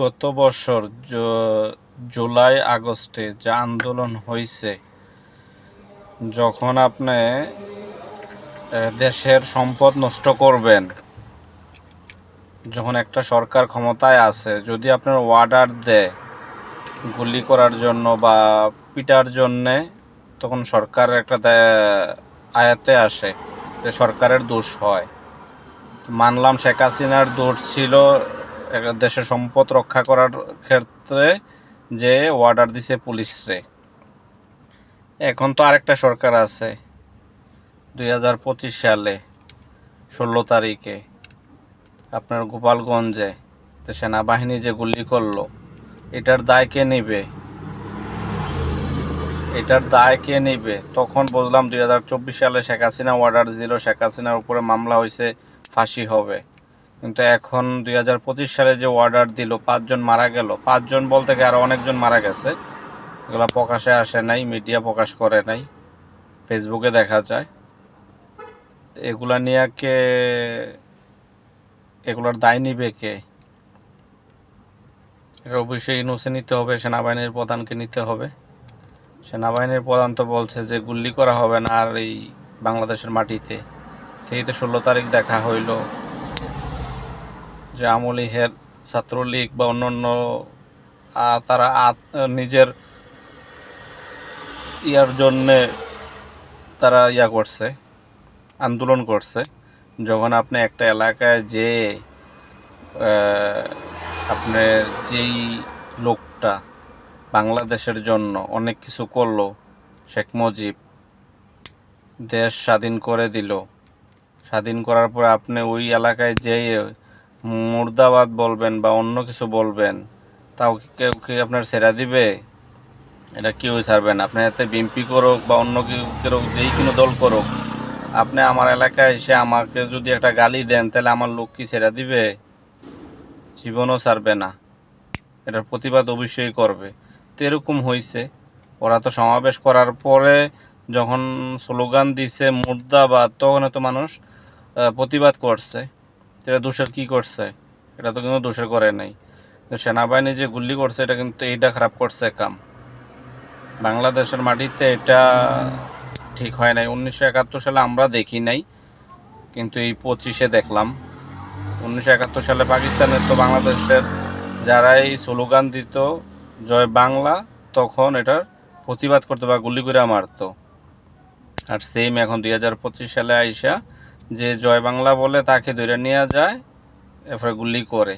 গত বছর জুলাই আগস্টে যে আন্দোলন হয়েছে যখন আপনি দেশের সম্পদ নষ্ট করবেন, যখন একটা সরকার ক্ষমতায় আছে, যদি আপনার অর্ডার দেয় গুলি করার জন্য বা পিটার জন্যে, তখন সরকার একটা আয়াতে আসে যে সরকারের দোষ হয়। মানলাম শেখ হাসিনার দোষ ছিল দেশের সম্পদ রক্ষা করার ক্ষেত্রে যে অর্ডার দিছে পুলিশরে। এখন তো আরেকটা সরকার আছে, দুই হাজার পঁচিশ সালে, ষোলো তারিখে। আপনার গোপালগঞ্জে সেনাবাহিনী যে গুলি করল, এটার দায় কে নেবে? এটার দায় কে নেবে? তখন বললাম দুই সালে শেখ হাসিনা অর্ডার দিল, শেখ হাসিনার উপরে মামলা হয়েছে ফাঁসি হবে। কিন্তু এখন দুই হাজার পঁচিশ সালে যে অর্ডার দিল, পাঁচজন মারা গেল। পাঁচজন বলতে গিয়ে আরও অনেকজন মারা গেছে। এগুলো প্রকাশে আসে নাই মিডিয়া প্রকাশ করে নাই ফেসবুকে দেখা যায়। এগুলা নিয়ে কে, এগুলোর দায় নিবে কে? এটা অবশ্যই ইনুসে নিতে হবে, সেনাবাহিনীর প্রধানকে নিতে হবে। সেনাবাহিনীর প্রধান তো বলছে যে গুল্লি করা হবে না আর এই বাংলাদেশের মাটিতে। এই তো ষোলো তারিখ দেখা হইল। যে আমলিগের ছাত্রলীগ বা অন্যান্য তারা নিজের ইয়ার জন্যে তারা ইয়া করছে, আন্দোলন করছে। যখন আপনি একটা এলাকায় যে আপনার যেই লোকটা বাংলাদেশের জন্য অনেক কিছু করল, শেখ মুজিব, দেশ স্বাধীন করে দিল। স্বাধীন করার পর আপনি ওই এলাকায় যেয়ে মুর্দাবাদ বলবেন বা অন্য কিছু বলবেন, তাও কেউ কি আপনার সেরা দিবে? এটা কেউই ছাড়বে না। আপনি এতে বিএমপি করুক বা অন্য কেউ যেই কোনো দল করুক, আপনি আমার এলাকায় এসে আমাকে যদি একটা গালি দেন, তাহলে আমার লোক কি সেরা দিবে? জীবনও ছাড়বে না। এটার প্রতিবাদ অবশ্যই করবে। তো এরকম হয়েছে ওরা তো সমাবেশ করার পরে যখন স্লোগান দিছে মুর্দাবাদ তখন তো মানুষ প্রতিবাদ করছে। এটা দোষের কি করছে? এটা তো কিন্তু দোষের করে নাই। সেনাবাহিনী যে গুলি করছে, এটা কিন্তু এইটা খারাপ করছে কাম। বাংলাদেশের মাটিতে এটা ঠিক হয় নাই। উনিশশো একাত্তর সালে আমরা দেখি নাই, কিন্তু এই পঁচিশে দেখলাম। উনিশশো একাত্তর সালে পাকিস্তানের তো বাংলাদেশের যারাই স্লোগান দিত, জয় বাংলা তখন এটার প্রতিবাদ করতো বা গুলি করে মারতো। আর সেম এখন দুই হাজার পঁচিশ সালে আইসা যে জয় বাংলা বলে তাকে ধরে নিয়ে যায়, এরপরে গুলি করে।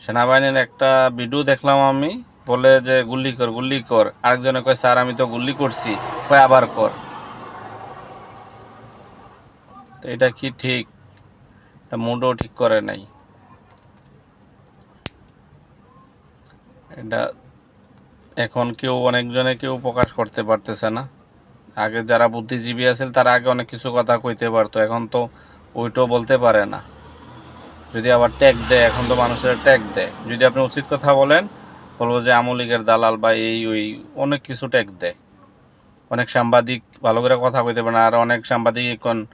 সেনাবাহিনীর একটা ভিডিও দেখলাম আমি, বলে যে গুলি কর গুলি কর। আরেকজনে কয়, স্যার, আমি তো গুলি করছি। কয়, আবার কর। তো এটা কি ঠিক? এটা মুডও ঠিক করে নাই। এটা এখন কেউ, অনেকজনে কেউ প্রকাশ করতে পারতেছে না। আগে যারা বুদ্ধিজীবী আছিল, তারা আগে অনেক কিছু কথা কইতে পারতো। এখন তো ওইটাও বলতে পারে না। যদি আবার ট্যাগ দেয়, এখন তো মানুষের ট্যাগ দেয়। যদি আপনি উচিত কথা বলেন, বলব যে আমলিগের দালাল বা এই, ওই, অনেক কিছু ট্যাগ দেয়। অনেক সাংবাদিক ভালো করে কথা কইতে পারে না, আর অনেক সাংবাদিক এখন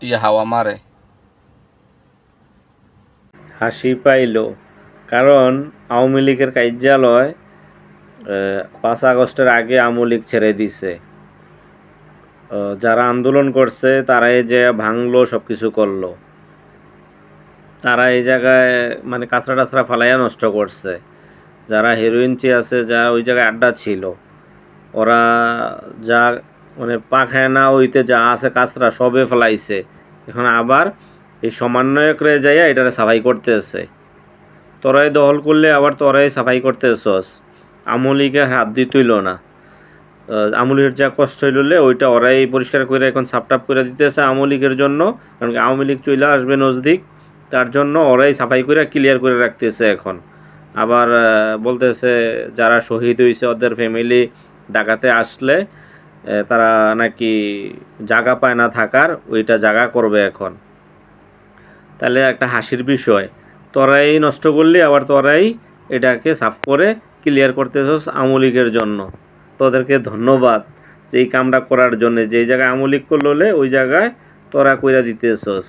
ইয়ে হাওয়া মারে। হাসি পাইল। কারণ আওয়ামী লীগের কার্যালয় পাঁচ আগস্টের আগে আওয়ামী লীগ ছেড়ে দিছে। যারা আন্দোলন করছে তারা এই যে ভাঙলো সব কিছু করল। তারা এই জায়গায় মানে কাঁচরা টাচড়া ফালাইয়া নষ্ট করছে। যারা হেরোইন আছে, যা ওই জায়গায় আড্ডা ছিল, ওরা যা মানে পাখানা ওইতে যা আছে কাঁচরা, সবে ফেলাইছে। এখন আবার এই সমন্বয়করে যাইয়া এটারে সাফাই করতে করতেছে। তোরাই দখল করলে আবার তোরাই সাফাই করতেছস। আমলিকে হাত দিয়ে তুইল না। আমলির যা কষ্ট হইলে ওইটা ওরাই পরিষ্কার করে এখন সাপটাপ করে দিতেছে আমলিগের জন্য। কারণ আওয়ামী লীগ চলে আসবে নজদিক, তার জন্য ওরাই সাফাই করে ক্লিয়ার করে রাখতেছে এখন। আবার বলতেছে যারা শহীদ হয়েছে ওদের ফ্যামিলি ঢাকাতে আসলে তারা নাকি জায়গা পায় না থাকার, ওইটা জায়গা করবে এখন। তাহলে একটা হাসির বিষয়, তোরাই নষ্ট করলি, আবার তোরাই এটাকে সাফ করে ক্লিয়ার করতেছস আমলিকের জন্য। তোদেরকে ধন্যবাদ যে এই কামটা করার জন্য। যে জায়গায় আমলিক করলে ওই জায়গায় তোরা কইরা দিতেছস।